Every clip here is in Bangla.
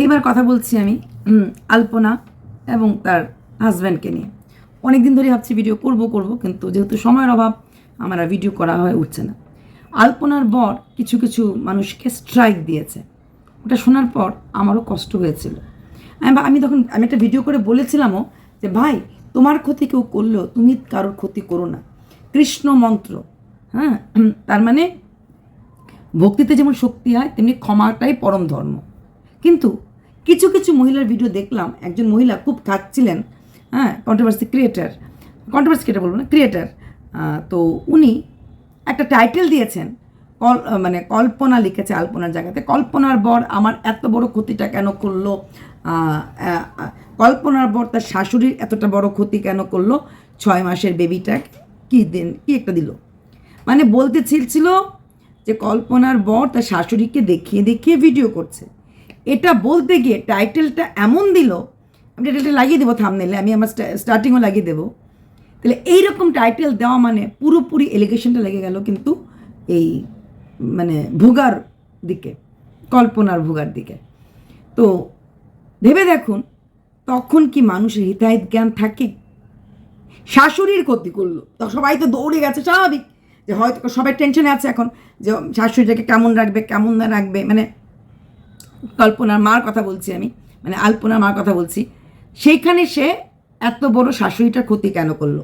এইবার কথা বলছি আমি আলপনা এবং তার হাজব্যান্ডকে নিয়ে। অনেক দিন ধরে ভাবছি ভিডিও করব করব, কিন্তু যেহেতু সময়ের অভাব, আমার আর ভিডিও করা হয়ে উঠছে না। আলপনার বর কিছু কিছু মানুষকে স্ট্রাইক দিয়েছে। ওটা শোনার পর আমারও কষ্ট হয়েছিল। আমি তখন, আমি একটা ভিডিও করে বলেছিলামও যে, ভাই, তোমার ক্ষতি কেউ করলেও তুমি কারোর ক্ষতি করো না। কৃষ্ণ মন্ত্র হ্যাঁ? তার মানে ভক্তিতে যেমন শক্তি হয়, তেমনি ক্ষমাটাই পরম ধর্ম। কিন্তু কিছু কিছু মহিলার ভিডিও দেখলাম। একজন মহিলা খুব খাচ্ছিলেন হ্যাঁ কন্ট্রোভার্সি ক্রিয়েটার কন্ট্রোভার্সি ক্রিয়েটার বলব না ক্রিয়েটার তো উনি একটা টাইটেল দিয়েছেন, কল মানে কল্পনা লিখেছে আলপনার জায়গাতে, কল্পনার বর আমার এত বড় ক্ষতিটা কেন করল? কল্পনার বর তার শাশুড়ির এতটা বড় ক্ষতি কেন করল? ছয় মাসের বেবিটা কি দিন, কি একটা দিল? মানে বলতে ছিল যে কল্পনার বর তার শাশুড়িকে দেখিয়ে দেখিয়ে ভিডিও করছে। এটা বলতে গিয়ে টাইটেলটা এমন দিল, আমি টাইটেলটা লাগিয়ে দেবো থামনেলে আমি আমার স্টার্টিংও লাগিয়ে দেবো। তাহলে এইরকম টাইটেল দেওয়া মানে পুরোপুরি এলিগেশনটা লেগে গেল কিন্তু এই মানে ভুগার দিকে, কল্পনার ভুগার দিকে। তো ভেবে দেখুন, তখন কি মানুষের হিতাহিত জ্ঞান থাকে? শাশুড়ির ক্ষতি করল। তো সবাই তো দৌড়ে গেছে, স্বাভাবিক। যে হয়তো সবাই টেনশনে আছে এখন, যে শাশুড়িটাকে কেমন রাখবে, কেমন না রাখবে মানে কল্পনার মার কথা বলছি আমি মানে আলপনার মার কথা বলছি, সেইখানে সে এত বড় শাশুড়িটার ক্ষতি কেন করল?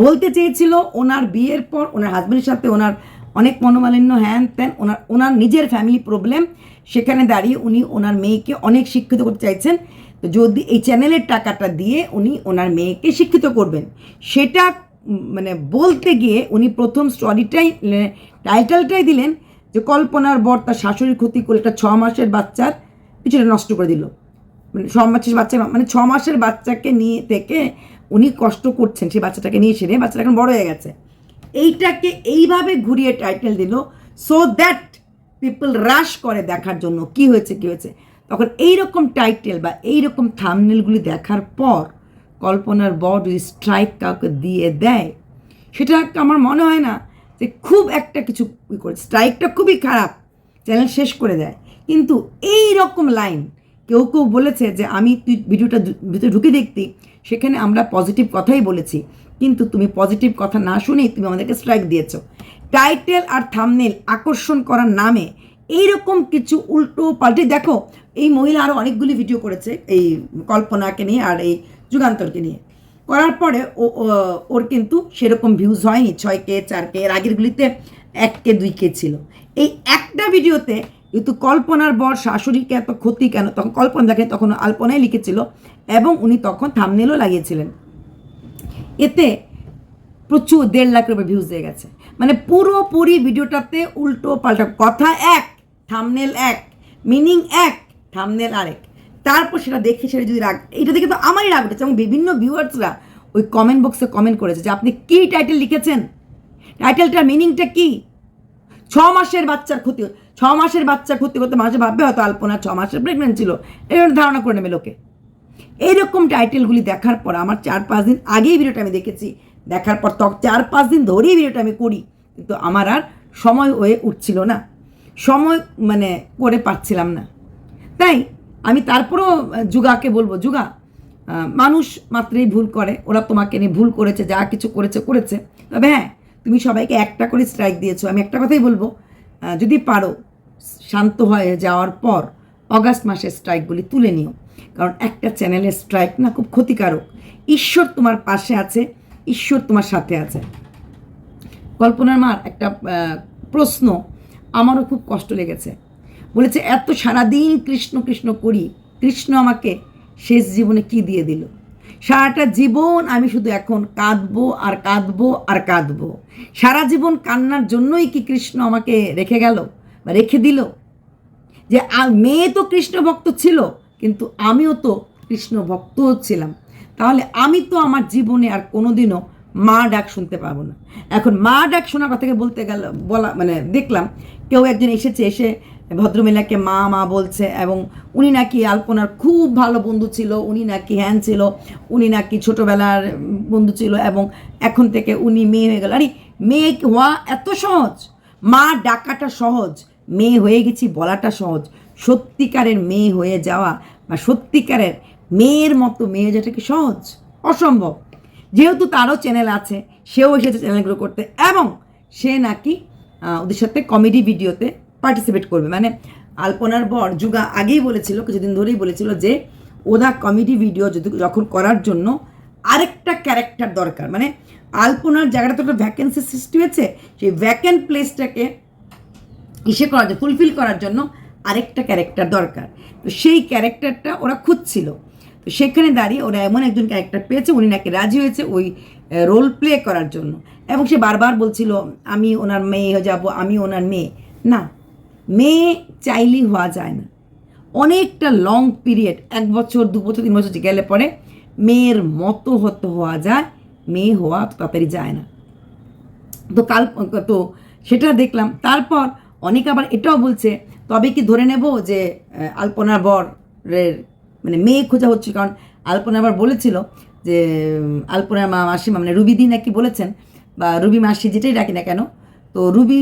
বলতে চেয়েছিল ওনার বিয়ের পর, ওনার হাজব্যান্ডের সাথে ওনার অনেক মনোমালিন্য, হ্যান ত্যান, ওনার ওনার নিজের ফ্যামিলি প্রবলেম সেখানে দাঁড়িয়ে উনি ওনার মেয়েকে অনেক শিক্ষিত করতে চাইছেন। তো যদি এই চ্যানেলের টাকাটা দিয়ে উনি ওনার মেয়েকে শিক্ষিত করবেন, সেটা মানে বলতে গিয়ে উনি প্রথম স্টোরিটাই টাইটেলটাই দিলেন যে কল্পনার বর তার শাশুড়ির ক্ষতি করলে একটা ছ মাসের বাচ্চার পিছনে নষ্ট করে দিল। মানে ছ মাসের বাচ্চা মানে ছ মাসের বাচ্চাকে নিয়ে থেকে উনি কষ্ট করছেন সেই বাচ্চাটাকে নিয়ে সেরে বাচ্চাটা এখন বড় হয়ে গেছে। এইটাকে এইভাবে ঘুরিয়ে টাইটেল দিল সো দ্যাট পিপল রাশ করে দেখার জন্য। কি হয়েছে কি হয়েছে? তখন এই রকম টাইটেল বা এই রকম থামনেলগুলি দেখার পর কল্পনার যদি স্ট্রাইক কাউকে দিয়ে দেয়, সেটা আমার মনে হয় না খুব একটা কিছু করে স্ট্রাইকটা খুবই খারাপ চ্যানেল শেষ করে দেয়। কিন্তু এই রকম লাইন কেউ কেউ বলেছে যে, আমি তুই ভিডিওটা ভিতরে ঢুকে দেখতি, সেখানে আমরা পজিটিভ কথাই বলেছি। কিন্তু তুমি পজিটিভ কথা না শুনেই তুমি আমাদেরকে স্ট্রাইক দিয়েছ। টাইটেল আর থামনেল আকর্ষণ করার নামে এইরকম কিছু উল্টো পাল্টে, দেখো, এই মহিলা আরও অনেকগুলি ভিডিও করেছে, এই কল্পনাকে নিয়ে আর এই যুগান্তরকে নিয়ে। করার পরে ওর কিন্তু সেরকম ভিউজ হয়নি। ছয় কে, চার কে, এর আগেরগুলিতে এক কে, দুই কে ছিল। এই একটা ভিডিওতে কিন্তু কল্পনার বর শাশুড়িকে এত ক্ষতি কেন? তখন কল্পনা দেখে তখন আলপনাই লিখেছিল এবং উনি তখন থামনেলও লাগিয়েছিলেন। এতে প্রচুর দেড় লাখ উপর ভিউজ হয়ে গেছে। মানে পুরোপুরি ভিডিওটাতে উল্টো পাল্টা কথা এক থামনেল এক মিনিং এক থামনেল আরেক। তারপর সেটা দেখে সেটা যদি রাগ, এটা দেখে তো আমারই রাগ উঠেছে এবং বিভিন্ন ভিউয়ার্সরা ওই কমেন্ট বক্সে কমেন্ট করেছে যে আপনি কী টাইটেল লিখেছেন? টাইটেলটার মিনিংটা কী? ছ মাসের বাচ্চার ক্ষতি ছ মাসের বাচ্চার ক্ষতি করতে মানুষে ভাববে হয়তো আলপনা ছ মাসের প্রেগনেন্ট ছিল। এরকম ধারণা করে নেবে লোকে। এইরকম টাইটেলগুলি দেখার পর আমার চার পাঁচ দিন আগেই ভিডিওটা আমি দেখেছি। দেখার পর তখন চার পাঁচ দিন ধরেই ভিডিওটা আমি করি। কিন্তু আমার আর সময় হয়ে উঠছিল না। সময় মানে করে পারছিলাম না। তাই আমি তারপরেও যুগাকে বলব, যুগা মানুষ মাত্রেই ভুল করে, ওরা তোমাকে নিয়ে ভুল করেছে, যা কিছু করেছে করেছে। তবে হ্যাঁ তুমি সবাইকে একটা করে স্ট্রাইক দিয়েছ। আমি একটা কথাই বলব যদি পারো, শান্ত হয়ে যাওয়ার পর অগাস্ট মাসের স্ট্রাইকগুলি তুলে নিও। কারণ একটা চ্যানেলের স্ট্রাইক না খুব ক্ষতিকারক। ঈশ্বর তোমার পাশে আছে, ঈশ্বর তোমার সাথে আছে। কল্পনার মার একটা প্রশ্ন, আমারও খুব কষ্ট লেগেছে। বলেছে, এত সারাদিন কৃষ্ণ কৃষ্ণ করি, কৃষ্ণ আমাকে শেষ জীবনে কি দিয়ে দিল? সারাটা জীবন আমি শুধু এখন কাঁদবো আর কাঁদবো আর কাঁদবো। সারা জীবন কান্নার জন্যই কি কৃষ্ণ আমাকে রেখে গেল বা রেখে দিল? যে মেয়ে তো কৃষ্ণ ভক্ত ছিল, কিন্তু আমিও তো কৃষ্ণ ভক্ত ছিলাম। তাহলে আমি তো আমার জীবনে আর কোনোদিনও মা ডাক শুনতে পাবো না। এখন মা ডাক শোনার কথাকে বলতে গেল, বলা মানে দেখলাম, কেউ একজন এসেছে, এসে ভদ্রমহিলাকে মা মা বলছে এবং উনি নাকি আলপনার খুব ভালো বন্ধু ছিল, উনি নাকি হ্যান ছিল, উনি নাকি ছোটোবেলার বন্ধু ছিল এবং এখন থেকে উনি মেয়ে হয়ে গেল। আরে, মেয়ে হওয়া এত সহজ। মা ডাকাটা সহজ, মেয়ে হয়ে গেছি বলাটা সহজ। সত্যিকারের মেয়ে হয়ে যাওয়া বা সত্যিকারের মেয়ের মতো মেয়ে যেটা কি সহজ? অসম্ভব। যেহেতু তারও চ্যানেল আছে, সেও এসেছে চ্যানেলগুলো করতে এবং সে নাকি ওদের সাথে কমেডি ভিডিওতে পার্টিসিপেট করবে। মানে আলপনার বর যুগা আগেই বলেছিল, কিছুদিন ধরেই বলেছিল যে, ওদা কমেডি ভিডিও যদি যখন করার জন্য আরেকটা ক্যারেক্টার দরকার। মানে আলপনার জায়গাটা তো একটা ভ্যাকেন্সি সৃষ্টি হয়েছে, সেই ভ্যাকেন্ট প্লেসটাকে ইসে করার জন্য ফুলফিল করার জন্য আরেকটা ক্যারেক্টার দরকার। তো সেই ক্যারেক্টারটা ওরা খুঁজছিল। তো সেখানে দাঁড়িয়ে ওরা এমন একজন ক্যারেক্টার পেয়েছে, উনি নাকি রাজি হয়েছে ওই রোল প্লে করার জন্য। এবং সে বারবার বলছিল, আমি ওনার মেয়ে হয়ে যাব, আমি ওনার মেয়ে। না মেয়ে চাইলেই হওয়া যায় না। অনেকটা লং পিরিয়ড এক বছর, দু বছর, তিন বছর গেলে পরে মেয়ের মতো হতে হওয়া যায়, মেয়ে হওয়া তাড়াতাড়ি যায় না। তো কাল, তো সেটা দেখলাম। তারপর অনেক আবার এটাও বলছে, তবে কি ধরে নেব যে আলপনার বরের মানে মেয়ে খোঁজা হচ্ছে কারণ আলপনা আবার বলেছিল যে, আলপনার মা মাসিমা মানে রুবি দি নাকি বলেছেন, বা রুবি মাসি যেটাই ডাকি না কেন, তো রুবি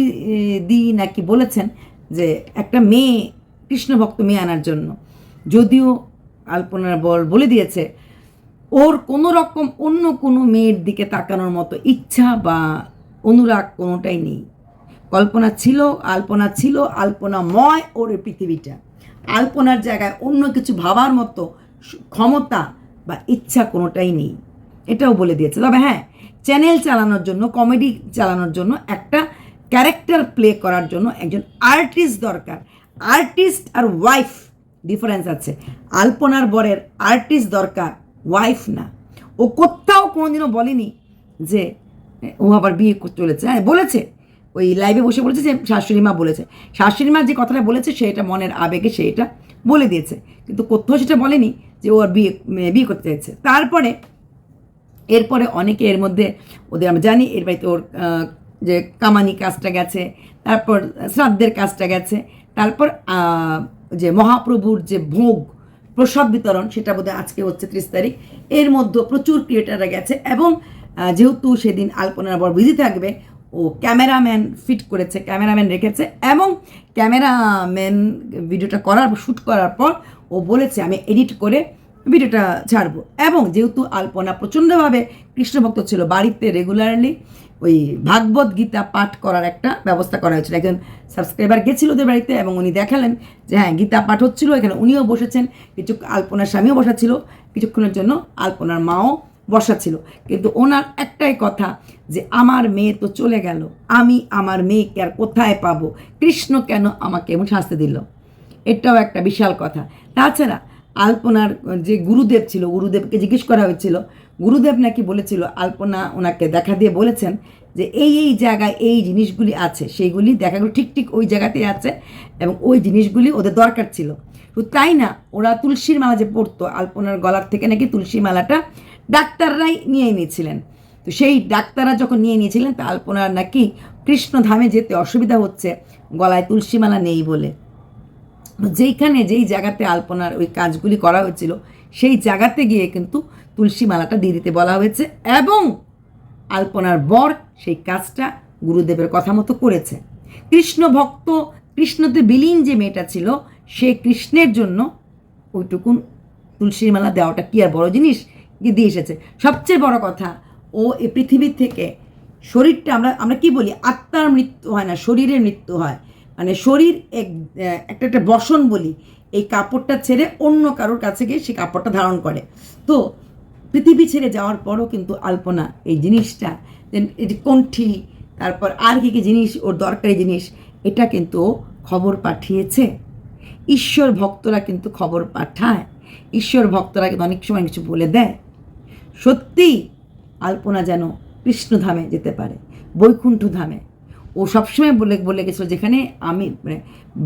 দি নাকি বলেছেন যে একটা মেয়ে কৃষ্ণ ভক্ত মেয়ে আনার জন্য। যদিও আলপনার বর বলে দিয়েছে, ওর কোনো রকম অন্য কোনো মেয়ের দিকে তাকানোর মতো ইচ্ছা বা অনুরাগ কোনোটাই নেই। কল্পনা ছিল, আলপনা ছিল, আলপনাময় ওর পৃথিবীটা। আলপনার জায়গায় অন্য কিছু ভাবার মতো ক্ষমতা বা ইচ্ছা কোনোটাই নেই। এটাও বলে দিয়েছে। তবে হ্যাঁ চ্যানেল চালানোর জন্য, কমেডি চালানোর জন্য একটা ক্যারেক্টার প্লে করার জন্য একজন আর্টিস্ট দরকার। আর্টিস্ট আর ওয়াইফ ডিফারেন্স আছে। আলপনার বরের আর্টিস্ট দরকার, ওয়াইফ না। ও কোথাও কোনোদিনও বলেনি যে, ও আবার বিয়ে করতে চলেছে। হ্যাঁ বলেছে। ওই লাইভে বসে বলেছে যে, শাশুড়ি মা বলেছে। শাশুড়ি মা যে কথাটা বলেছে, সেটা মনের আবেগে সেটা বলে দিয়েছে। কিন্তু কোথাও সেটা বলেনি যে, ও আর বিয়ে বিয়ে করতে চাইছে। তারপরে, এরপরে অনেকে এর মধ্যে, ওদের আমরা জানি, এর বাড়িতে ওর যে কামানি কাজটা গেছে, তারপর শ্রাদ্ধের কাজটা গেছে, তারপর যে মহাপ্রভুর যে ভোগ প্রসাদ বিতরণ, সেটা বোধহয় আজকে হচ্ছে ত্রিশ তারিখ, এর মধ্যে প্রচুর ক্রিয়েটাররা গেছে এবং যেহেতু সেদিন আলপনার বর বিজি থাকবে, ও ক্যামেরাম্যান ফিট করেছে, ক্যামেরাম্যান রেখেছে এবং ক্যামেরাম্যান ভিডিওটা করার শ্যুট করার পর ও বলেছে, আমি এডিট করে ভিডিওটা ছাড়বো। এবং যেহেতু আলপনা প্রচণ্ডভাবে কৃষ্ণভক্ত ছিল বাড়িতে রেগুলারলি ওই ভাগবত গীতা পাঠ করার একটা ব্যবস্থা করা হয়েছিল। একজন সাবস্ক্রাইবার গেছিল ওদের বাড়িতে এবং উনি দেখালেন যে হ্যাঁ গীতা পাঠ হচ্ছিল, এখানে উনিও বসেছেন, কিছু আলপনার স্বামীও বসা ছিল কিছুক্ষণের জন্য আলপনার মাও বসা ছিল কিন্তু ওনার একটাই কথা যে, আমার মেয়ে তো চলে গেল, আমি আমার মেয়েকে আর কোথায় পাবো? কৃষ্ণ কেন আমাকে এমন শাস্তি দিল? এটাও একটা বিশাল কথা। তাছাড়া আলপনার, যে গুরুদেব ছিল, গুরুদেবকে জিজ্ঞেস করা হয়েছিল, গুরুদেব নাকি বলেছিল, আলপনা ওনাকে দেখা দিয়ে বলেছেন যে এই এই জায়গায় এই জিনিসগুলি আছে, সেইগুলি দেখাগুলো ঠিক ঠিক ওই জায়গাতেই আছে এবং ওই জিনিসগুলি ওদের দরকার ছিল। তো তাই না, ওরা তুলসীর মালা যে পড়তো আলপনার গলার থেকে নাকি তুলসী মালাটা ডাক্তাররাই নিয়ে নিয়েছিলেন তো সেই ডাক্তাররা যখন নিয়ে নিয়েছিলেন তা আলপনার নাকি কৃষ্ণধামে যেতে অসুবিধা হচ্ছে, গলায় তুলসী মালা নেই বলে। যেইখানে যেই জায়গাতে আলপনার ওই কাজগুলি করা হয়েছিল, সেই জায়গাতে গিয়ে কিন্তু তুলসী মালাটা দিয়ে দিতে বলা হয়েছে এবং আলপনার বর সেই কাজটা গুরুদেবের কথা মতো করেছে। কৃষ্ণ ভক্ত, কৃষ্ণতে বিলীন যে মেয়েটা ছিল, সে কৃষ্ণের জন্য ওইটুকুন তুলসীর মালা দেওয়াটা কি আর বড় জিনিস? দিয়ে এসেছে। সবচেয়ে বড় কথা, ও এ পৃথিবীর থেকে শরীরটা আমরা আমরা কি বলি? আত্মার মৃত্যু হয় না, শরীরের মৃত্যু হয়। মানে শরীর এক একটা একটা বসন বলি, এই কাপড়টা ছেড়ে অন্য কারোর কাছে গিয়ে সে কাপড়টা ধারণ করে। তো পৃথিবী ছেড়ে যাওয়ার পরও কিন্তু আলপনা এই জিনিসটা এটি কণ্ঠি, তারপর আর কী কী জিনিস, ওর দরকারি জিনিস, এটা কিন্তু খবর পাঠিয়েছে। ঈশ্বর ভক্তরা কিন্তু খবর পাঠায়। ঈশ্বর ভক্তরা কিন্তু অনেক সময় কিছু বলে দেয়। সত্যি আলপনা যেন কৃষ্ণধামে যেতে পারে বৈকুণ্ঠ ধামে সবসময় বলে বলে গেছিল, যেখানে আমি মানে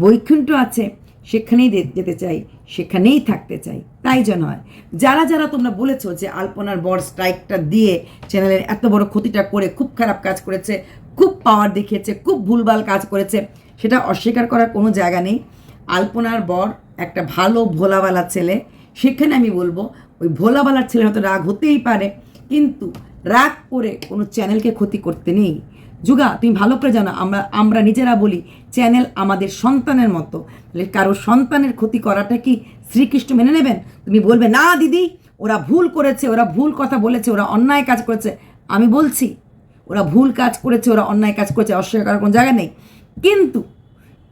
বৈকুণ্ঠ আছে, সেখানেই যেতে চাই, সেখানেই থাকতে চাই। তাই যেন হয়। যারা যারা তোমরা বলেছ যে আলপনার বর স্ট্রাইকটা দিয়ে চ্যানেলের এত বড় ক্ষতিটা করে খুব খারাপ কাজ করেছে, খুব পাওয়ার দেখিয়েছে, খুব ভুলভাল কাজ করেছে, সেটা অস্বীকার করার কোনো জায়গা নেই। আলপনার বর একটা ভালো ভোলাওয়ালা ছেলে, সেখানে আমি বলব, ওই ভোলাওয়ালার ছেলে হয়তো রাগ হতেই পারে, কিন্তু রাগ করে কোনো চ্যানেলকে ক্ষতি করতে নেই। যুগা, তুমি ভালো করে জানো, আমরা আমরা নিজেরা বলি চ্যানেল আমাদের সন্তানের মতো। তাহলে কারও সন্তানের ক্ষতি করাটা কি শ্রীকৃষ্ণ মেনে নেবেন? তুমি বলবে, না, দিদি, ওরা ভুল করেছে, ওরা ভুল কথা বলেছে, ওরা অন্যায় কাজ করেছে। আমি বলছি, ওরা ভুল কাজ করেছে, ওরা অন্যায় কাজ করেছে, অস্বীকার কোনো জায়গা নেই। কিন্তু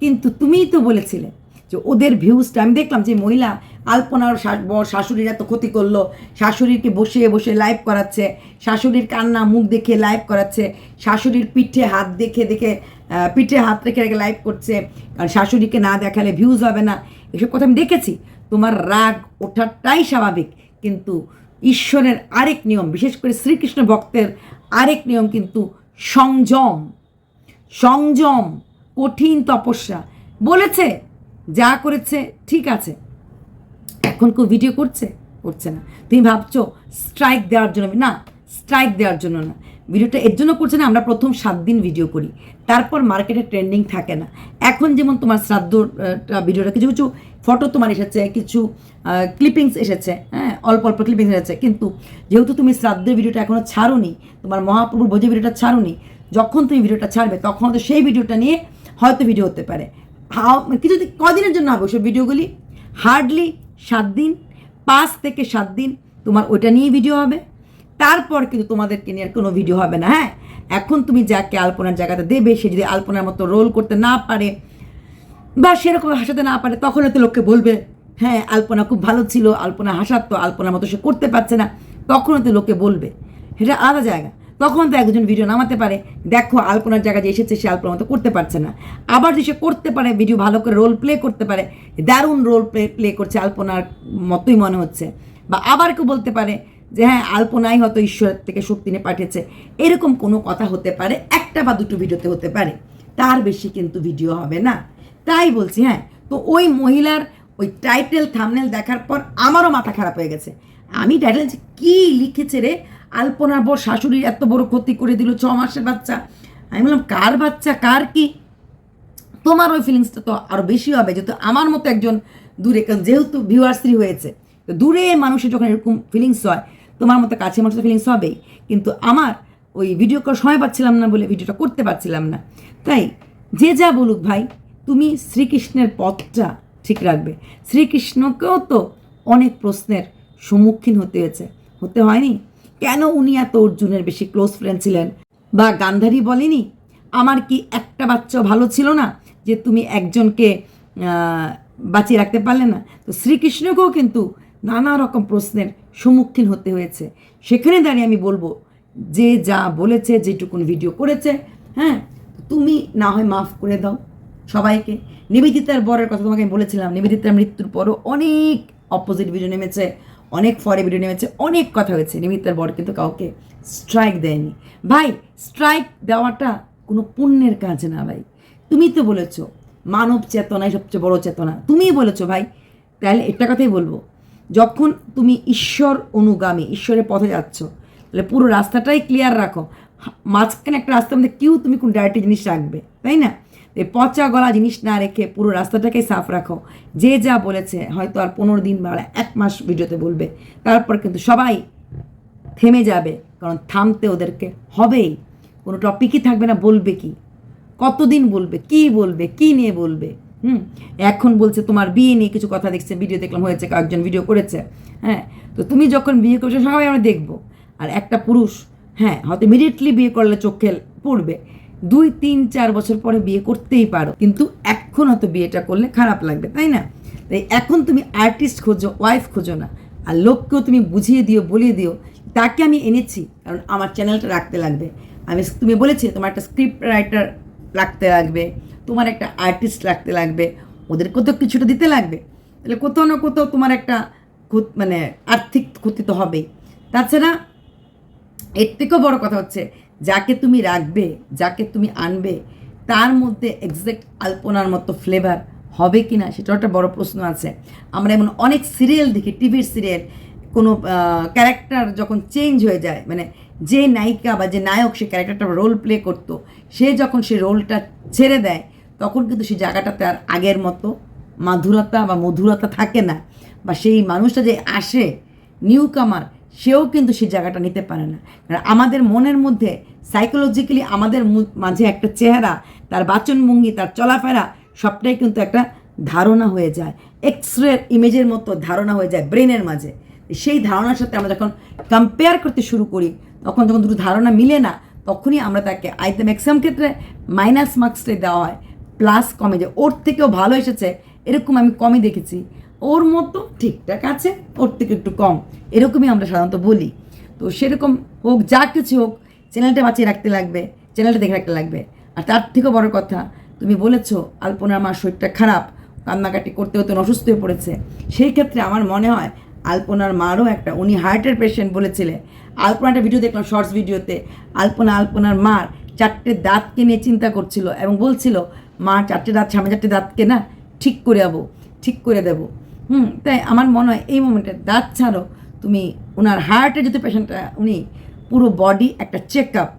কিন্তু তুমিই তো বলেছিলে যে ওদের ভিউজটা আমি দেখলাম যে মহিলা আলপনার শাশুড়ির এত ক্ষতি করল, শাশুড়িকে বসিয়ে বসে লাইভ করাচ্ছে, শাশুড়ির কান্না মুখ দেখে লাইভ করাচ্ছে, শাশুড়ির পিঠে হাত দেখে দেখে পিঠে হাত রেখে রেখে লাইভ করছে, কারণ শাশুড়িকে না দেখালে ভিউজ হবে না। এসব কথা আমি দেখেছি। তোমার রাগ ওঠাটাই স্বাভাবিক, কিন্তু ঈশ্বরের আরেক নিয়ম, বিশেষ করে শ্রীকৃষ্ণ ভক্তের আরেক নিয়ম কিন্তু সংযম। সংযম, কঠিন তপস্যা। বলেছে যা করেছে, ঠিক আছে। এখন কেউ ভিডিও করছে? করছে না। তুমি ভাবছ স্ট্রাইক দেওয়ার জন্য? না স্ট্রাইক দেওয়ার জন্য না। ভিডিওটা এর জন্য করছে না, আমরা প্রথম সাত দিন ভিডিও করি। তারপর মার্কেটে ট্রেন্ডিং থাকে না। এখন যেমন তোমার শ্রাদ্ধ ভিডিওটা কিছু কিছু ফটো তোমার এসেছে, কিছু ক্লিপিংস এসেছে হ্যাঁ অল্প অল্প ক্লিপিংস এসেছে। কিন্তু যেহেতু তুমি শ্রাদ্ধের ভিডিওটা এখনও ছাড়োনি, তোমার মহাপ্রভুর বোঝে ভিডিওটা ছাড়োনি, যখন তুমি ভিডিওটা ছাড়বে, তখন তো সেই ভিডিওটা নিয়ে হয়তো ভিডিও হতে পারে। হাও কিছু দি- কদিনের জন্য হবে ওসব ভিডিওগুলি? হার্ডলি সাত দিন, পাঁচ থেকে সাত দিন তোমার ওইটা নিয়ে ভিডিও হবে। তারপর কিন্তু তোমাদেরকে নিয়ে আর কোনো ভিডিও হবে না হ্যাঁ? এখন তুমি যাকে আলপনার জায়গাতে দেবে, সে যদি আলপনার মতো রোল করতে না পারে বা সেরকম হাসাতে না পারে, তখন হয়তো লোককে বলবে হ্যাঁ আলপনা খুব ভালো ছিল, আলপনা হাসাতো, আলপনার মতো সে করতে পারছে না। তখন হয়তো লোকে বলবে সেটা আলাদা জায়গা। তখন তো একজন ভিডিও নামাতে পারে। দেখো, আলপনার জায়গায় যে এসেছে, সে আলপনার মতো করতে পারছে না। আবার যে সে করতে পারে ভিডিও ভালো করে রোল প্লে করতে পারে, দারুণ রোল প্লে প্লে করছে আলপনার মতোই মনে হচ্ছে। বা আবার কেউ বলতে পারে যে হ্যাঁ আলপনাই হয়তো ঈশ্বরের থেকে শক্তি নিয়ে পাঠিয়েছে। এরকম কোনো কথা হতে পারে, একটা বা দুটো ভিডিওতে হতে পারে। তার বেশি কিন্তু ভিডিও হবে না। তাই বলছি হ্যাঁ তো ওই মহিলার ওই টাইটেল থামনেল দেখার পর আমারও মাথা খারাপ হয়ে গেছে। আমি টাইটেল কি লিখেছে রে? আলপনার বর শাশুড়ির এত বড় ক্ষতি করে দিল, ছ মাসের বাচ্চা। আমি বললাম, কার বাচ্চা? কার কি? তোমার ওই ফিলিংসটা তো আরও বেশি হবে, যেহেতু আমার মতো একজন দূরে যেহেতু ভিউয়ার্সরি হয়েছে, তো দূরে মানুষের যখন এরকম ফিলিংস হয়, তোমার মতো কাছে মানুষের ফিলিংস হবেই। কিন্তু আমার ওই ভিডিও করার সময় পাচ্ছিলাম না বলে ভিডিওটা করতে পারছিলাম না। তাই যে যা বলুক ভাই, তুমি শ্রীকৃষ্ণের পথটা ঠিক রাখবে। শ্রীকৃষ্ণকেও তো অনেক প্রশ্নের সম্মুখীন হতে হয়েছে। হতে হয়নি? কেন উনি এত অর্জুনের বেশি ক্লোজ ফ্রেন্ড ছিলেন? বা গান্ধারী বলেনি, আমার কি একটা বাচ্চা ভালো ছিল না যে তুমি একজনকে বাঁচিয়ে রাখতে পারলে না? তো শ্রীকৃষ্ণকেও কিন্তু নানা রকম প্রশ্নের সম্মুখীন হতে হয়েছে। সেখানে দাঁড়িয়ে আমি বলব, যে যা বলেছে, যেটুকুন ভিডিও করেছে হ্যাঁ তুমি না হয় মাফ করে দাও। সবাইকে। নিবেদিতার বরের কথা তোমাকে আমি বলেছিলাম। নিবেদিতার মৃত্যুর পরও অনেক অপোজিট ভিডিও নেমেছে, অনেক ফরে ভিডিও নেমেছে, অনেক কথা হয়েছে। নিবেদিতার বর কিন্তু কাউকে স্ট্রাইক দেয়নি। ভাই স্ট্রাইক দেওয়াটা কোনো পুণ্যের কাজ না ভাই। তুমি তো বলেছ, মানব চেতনাই সবচেয়ে বড় চেতনা। তুমিই বলেছ ভাই, তাহলে একটা কথাই বলব। যখন তুমি ঈশ্বর অনুগামী, ঈশ্বরের পথে যাচ্ছ, তাহলে পুরো রাস্তাটাই ক্লিয়ার রাখো। মাঝখানে একটা রাস্তার মধ্যে কেউ তুমি কোন ডায়েটি জিনিস রাখবে, তাই না? পচা গলা জিনিস না রেখে পুরো রাস্তাটাকে সাফ রাখো। যে যা বলেছে হয়তো আর পনেরো দিন বা এক মাস ভিডিওতে বলবে। তারপর কিন্তু সবাই থেমে যাবে, কারণ থামতে ওদেরকে হবেই। কোনো টপিকই থাকবে না, বলবে কি? কতদিন বলবে? কি বলবে? কি নিয়ে বলবে? হুম? এখন বলছে তোমার বিয়ে নিয়ে কিছু কথা দেখছে ভিডিও দেখলাম, হয়েছে, কয়েকজন ভিডিও করেছে। হ্যাঁ? তো তুমি যখন বিয়ে করছ, সবাই আমরা দেখব। আর একটা পুরুষ হ্যাঁ হয়তো ইমিডিয়েটলি বিয়ে করলে চোখে পড়বে। দুই, তিন, চার বছর পরে বিয়ে করতেই পারো। কিন্তু এখন হয়তো বিয়েটা করলে খারাপ লাগবে, তাই না? তাই এখন তুমি আর্টিস্ট খোঁজো ওয়াইফ খোঁজো না। আর লোককেও তুমি বুঝিয়ে দিও, বলিয়ে দিও, তাকে আমি এনেছি, কারণ আমার চ্যানেলটা রাখতে লাগবে। আমি তুমি বলেছি তোমার একটা স্ক্রিপ্ট রাইটার রাখতে লাগবে, তোমার একটা আর্টিস্ট রাখতে লাগবে ওদেরকেও তো কিছুটা দিতে লাগবে। তাহলে কোথাও না কোথাও তোমার একটা মানে আর্থিক ক্ষতি তো হবেই। তাছাড়া এর থেকেও বড় কথা হচ্ছে যাকে তুমি রাখবে, যাকে তুমি আনবে, তার মধ্যে এক্সাক্ট আলপনার মতো ফ্লেভার হবে কি না সেটাও একটা বড় প্রশ্ন আছে। আমরা এমন অনেক সিরিয়াল দেখি টিভির সিরিয়াল কোনো ক্যারেক্টার যখন চেঞ্জ হয়ে যায় মানে যে নায়িকা বা যে নায়ক সে ক্যারেক্টারটা রোল প্লে করতো, সে যখন সে রোলটা ছেড়ে দেয়, তখন কিন্তু সেই জায়গাটাতে আর আগের মতো মাধুরতা বা মধুরতা থাকে না। বা সেই মানুষটা যে আসে নিউ কামার সেও কিন্তু সেই জায়গাটা নিতে পারে না। কারণ আমাদের মনের মধ্যে সাইকোলজিক্যালি আমাদের মাঝে একটা চেহারা, তার বাচনভঙ্গি, তার চলাফেরা, সবটাই কিন্তু একটা ধারণা হয়ে যায়। এক্স রে ইমেজের মতো ধারণা হয়ে যায় ব্রেনের মাঝে। সেই ধারণার সাথে আমরা যখন কম্পেয়ার করতে শুরু করি, তখন যখন দুটো ধারণা মিলে না, তখনই আমরা তাকে আইতে ম্যাক্সিমাম ক্ষেত্রে মাইনাস মার্কসটাই দেওয়া হয় প্লাস কমে যায়। ওর থেকেও ভালো এসেছে, এরকম আমি কমই দেখেছি। ওর মতো ঠিকঠাক আছে, ওর থেকে একটু কম। এরকমই আমরা সাধারণত বলি। তো সেরকম হোক, যা কিছু হোক চ্যানেলটা বাঁচিয়ে রাখতে লাগবে চ্যানেলটা দেখে রাখতে লাগবে। আর তার থেকেও বড় কথা, তুমি বলেছ, আলপনার মার শরীরটা খারাপ, কান্নাকাটি করতে হতে অসুস্থ হয়ে পড়েছে। সেই ক্ষেত্রে আমার মনে হয়, আলপনার মারও একটা, উনি হার্টের পেশেন্ট বলেছিলেন আলপনা একটা ভিডিও দেখলাম শর্টস ভিডিওতে আলপনা, আলপনার মার চারটে দাঁতকে নিয়ে চিন্তা করছিল এবং বলছিল, মা, চারটে দাঁত, সামনে চারটে দাঁতকে না ঠিক করে যাব ঠিক করে দেবো। হুম, তাই আমার মনে হয় এই মোমেন্টে দাঁত ছাড়ো। তুমি ওনার হার্টের যদি পেশেন্টটা উনি পুরো বডি একটা check up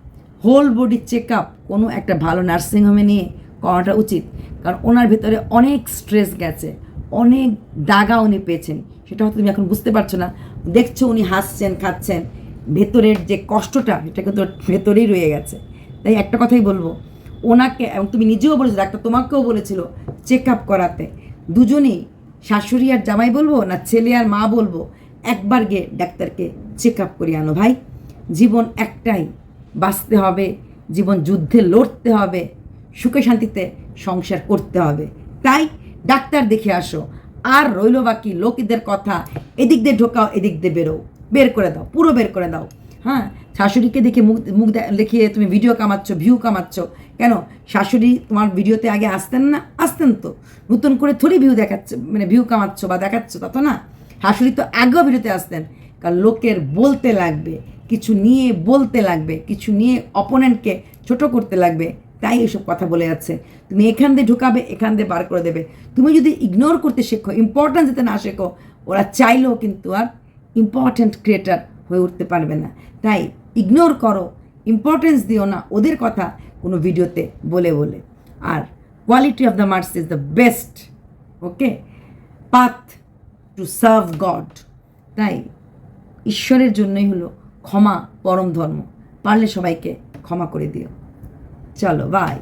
whole body check up কোনো একটা ভালো নার্সিংহোমে নিয়ে করাটা উচিত। কারণ ওনার ভেতরে অনেক স্ট্রেস গেছে, অনেক দাগা উনি পেয়েছেন। সেটা হয়তো তুমি এখন বুঝতে পারছ না। দেখছ উনি হাসছেন, খাচ্ছেন, ভেতরের যে কষ্টটা, সেটা কিন্তু ভেতরেই রয়ে গেছে। তাই একটা কথাই বলব, ওনাকে, এবং তুমি নিজেও বলেছ, ডাক্তার তোমাকেও বলেছিল চেক আপ করাতে। দুজনেই শাশুড়ি আর জামাই বলব না ছেলে আর মা বলব, একবার গিয়ে ডাক্তারকে চেক আপ করিয়ে আনো ভাই। জীবন একটাই, বাঁচতে হবে, জীবন যুদ্ধে লড়তে হবে, সুখে শান্তিতে সংসার করতে হবে। তাই ডাক্তার দেখে আসো, আর রইল বাকি লোকেদের কথা, এদিক দিয়ে ঢোকাও, এদিক দিয়ে বেরো বের করে দাও, পুরো বের করে দাও। হ্যাঁ শাশুড়িকে দেখে মুখ মুখ দেখিয়ে তুমি ভিডিও কামাচ্ছ ভিউ কামাচ্ছ, কেন? শাশুড়ি তোমার ভিডিওতে আগে আসতেন না? আসতেন তো। নতুন করে থোড়ি ভিউ দেখাচ্ছ মানে ভিউ কামাচ্ছ বা দেখাচ্ছ, তা তো না। শাশুড়ি তো আগেও ভিডিওতে আসতেন। কারণ লোকের বলতে লাগবে, কিছু নিয়ে বলতে লাগবে, কিছু নিয়ে অপোনেন্টকে ছোট করতে লাগবে, তাই এসব কথা বলে যাচ্ছে। তুমি এখান দিয়ে ঢুকাবে, এখান দিয়ে বার করে দেবে। তুমি যদি ইগনোর করতে শেখো ইম্পর্ট্যান্স দিতে না শেখো, ওরা চাইলেও কিন্তু আর ইম্পর্ট্যান্ট ক্রিয়েটার হয়ে উঠতে পারবে না। তাই ইগনোর করো ইম্পর্টেন্স দিও না, ওদের কথা কোনো ভিডিওতে বলে বলে। আর quality of the mars is the best okay path to serve God তাই ঈশ্বরের জন্যই হলো ক্ষমা পরম ধর্ম। পারলে সবাইকে ক্ষমা করে দিও। চলো বাই